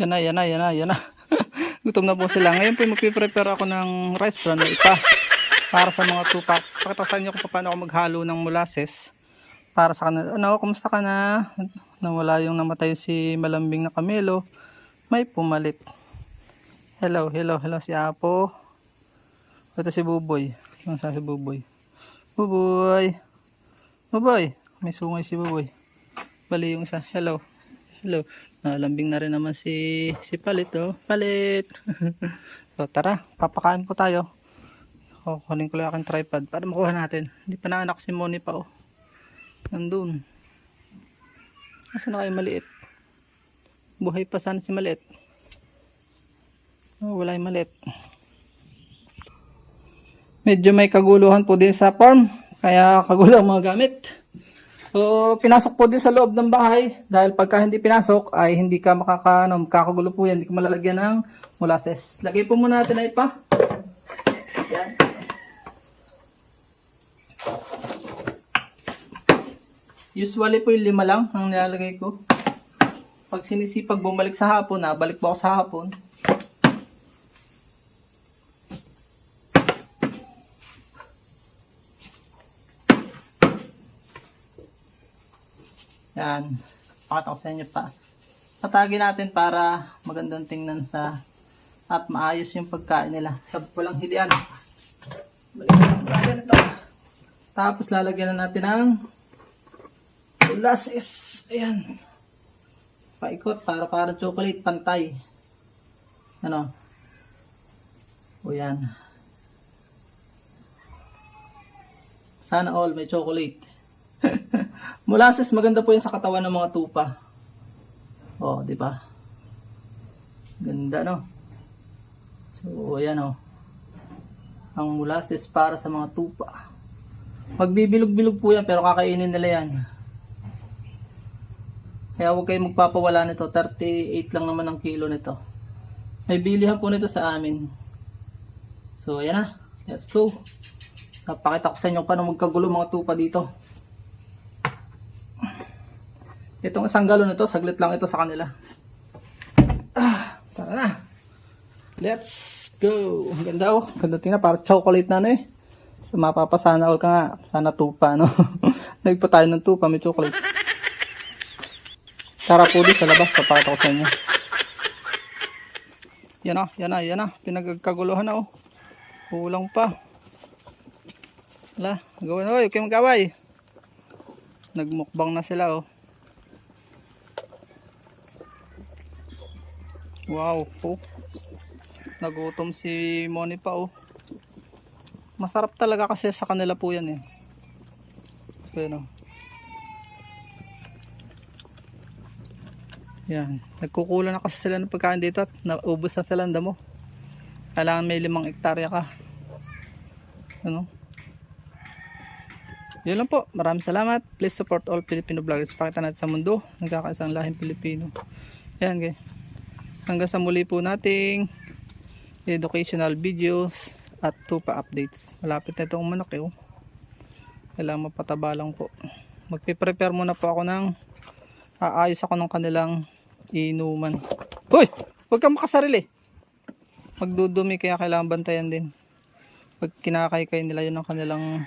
Yan na, yan na, yan na, yan na. Gutom na po sila. Ngayon po magpiprepare ako ng rice bran ipa para sa mga tupak. Pakita sa inyo kung paano ako maghalo ng molasses para sa kanila. Ano, kumusta ka na? Nawala yung namatay si malambing na kamelo. May pumalit. Hello, hello, hello si Apo. Ito si Buboy. Ano sa si Buboy? Buboy. Buboy. May sungay si Buboy. Bali yung isa. Hello. Hello. Nalambing na rin naman si si Palit oh. Palit. so tara, papakain po tayo. Kukunin ko lang aking tripod para makuha natin. Hindi pa naanak si Moni pa oh. Nandun. Nasaan na kayo maliit? Buhay pa sana si maliit. Oh, wala yung maliit. Medyo may kaguluhan po din sa farm. Kaya kagulo ang mga gamit. So, pinasok po din sa loob ng bahay dahil pagka hindi pinasok ay hindi ka makaka, ano, makakagulo po yan, hindi ka malalagyan ng molasses. Lagay po muna natin na ipa. Yan. Usually po yung lima lang ang nilalagay ko. Pag sinisipag bumalik sa hapon na, balik po ako sa hapon. Yan. Pakita ko sa inyo pa. Patagin natin para magandang tingnan sa at maayos yung pagkain nila. Sa walang hilian. Tapos lalagyan na natin ng molasses. Ayan. Paikot para para chocolate pantay. Ano? O yan. Sana all may chocolate. Molasses maganda po yan sa katawan ng mga tupa. Oh, di ba? Ganda no. So, ayan oh. Ang molasses para sa mga tupa. Magbibilog-bilog po yan pero kakainin nila yan. Kaya huwag kayong magpapawala nito. 38 lang naman ang kilo nito. May bilihan po nito sa amin. So, ayan na. Let's go. Napakita ko sa inyo paano magkagulo mga tupa dito. Itong isang galon nito, saglit lang ito sa kanila. Ah, tara na. Let's go. Ang ganda oh. Ganda tingnan. Parang chocolate na ano eh. So, mapapasana all ka nga. Sana tupa, no? Nagpa tayo ng tupa, may chocolate. Tara po sa labas. Papakita ko sa inyo. Yan na, yan na, yan na. Pinagkaguluhan na oh. Kulang pa. Wala, gawin na. Huwag kayong magkaway. Nagmukbang na sila oh. Wow, po. Nagutom si Moni pa oh. Masarap talaga kasi sa kanila po yan eh. Pero Yan. Nagkukulang na kasi sila ng pagkain dito at naubos na sila ng damo. Kailangan may limang hektarya ka. Ano? Yun lang po. Maraming salamat. Please support all Filipino vloggers. Pakita natin sa mundo. Nagkakaisang lahing Pilipino. Yan, guys. Hanggang sa muli po nating educational videos at tupa updates. Malapit na itong manok eh. oh. Kailangan mapataba lang po. Magpiprepare muna po ako ng aayos ako ng kanilang inuman. Hoy! Huwag kang makasarili. Magdudumi kaya kailangan bantayan din. Pag kinakaykay nila yun ng kanilang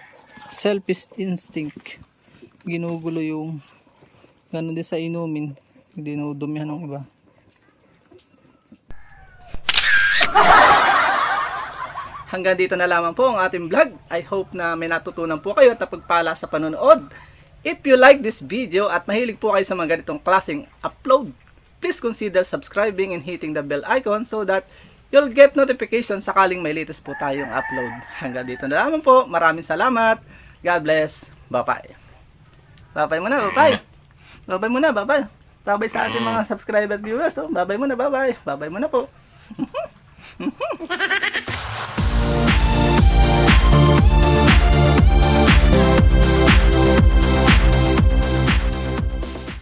selfish instinct. Ginugulo yung ganun din sa inumin. Dinudumihan ng iba. Hanggang dito na lamang po ang ating vlog. I hope na may natutunan po kayo at napagpala sa panonood. If you like this video at mahilig po kayo sa mga ganitong klaseng upload, please consider subscribing and hitting the bell icon so that you'll get notification sakaling may latest po tayong upload. Hanggang dito na lamang po. Maraming salamat. God bless. Bye-bye. Bye-bye muna. Bye-bye. Bye-bye muna. Bye-bye. Bye-bye sa ating mga subscriber viewers. Oh. Bye-bye muna. Bye-bye. Bye-bye muna po.